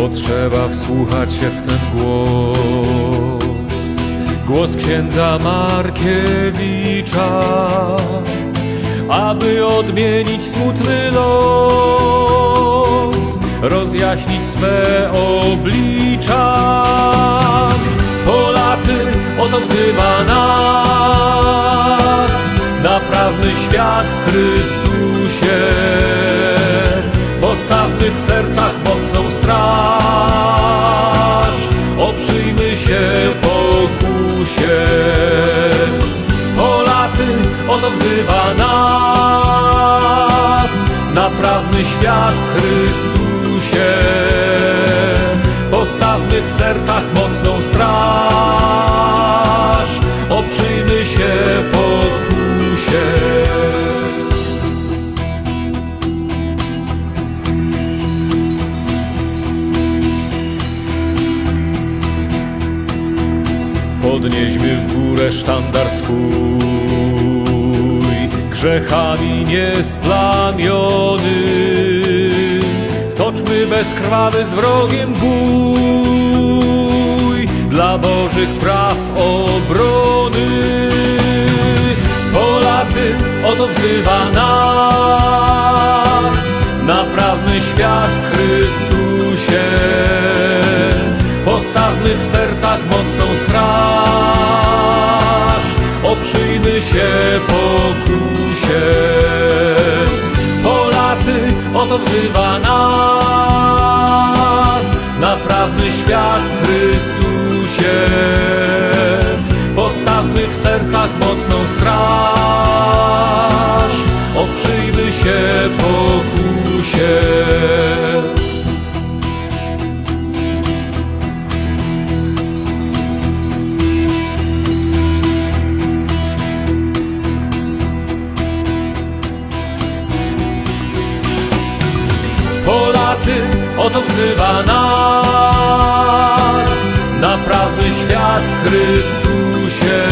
Potrzeba wsłuchać się w ten głos, głos księdza Markiewicza, aby odmienić smutny los, rozjaśnić swe oblicza. Polacy, oto wzywa nas, naprawny świat w Chrystusie. Postawmy w sercach mocną straż, oprzyjmy się pokusie. Polacy, oto wzywa nas, naprawny świat w Chrystusie. Postawmy w sercach mocną Podnieśmy w górę sztandar swój, grzechami niesplamiony. Toczmy bezkrwawy z wrogiem bój, dla Bożych praw obrony. Polacy, oto wzywa nas, Postawmy w sercach mocną straż, oprzyjmy się pokusie. Polacy, oto wzywa nas, naprawny świat w Chrystusie. Postawmy w sercach mocną straż, oprzyjmy się pokusie. Polacy, oto wzywa nas, naprawny świat w Chrystusie.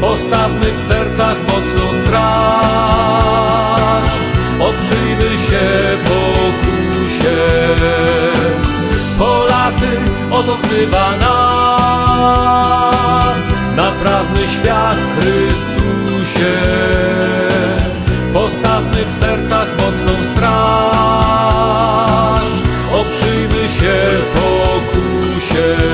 Postawmy w sercach mocną straż, oprzyjmy się pokusie. Polacy, oto wzywa nas, naprawny świat w Chrystusie. Postawmy w sercach mocną straż, oprzyjmy się pokusie.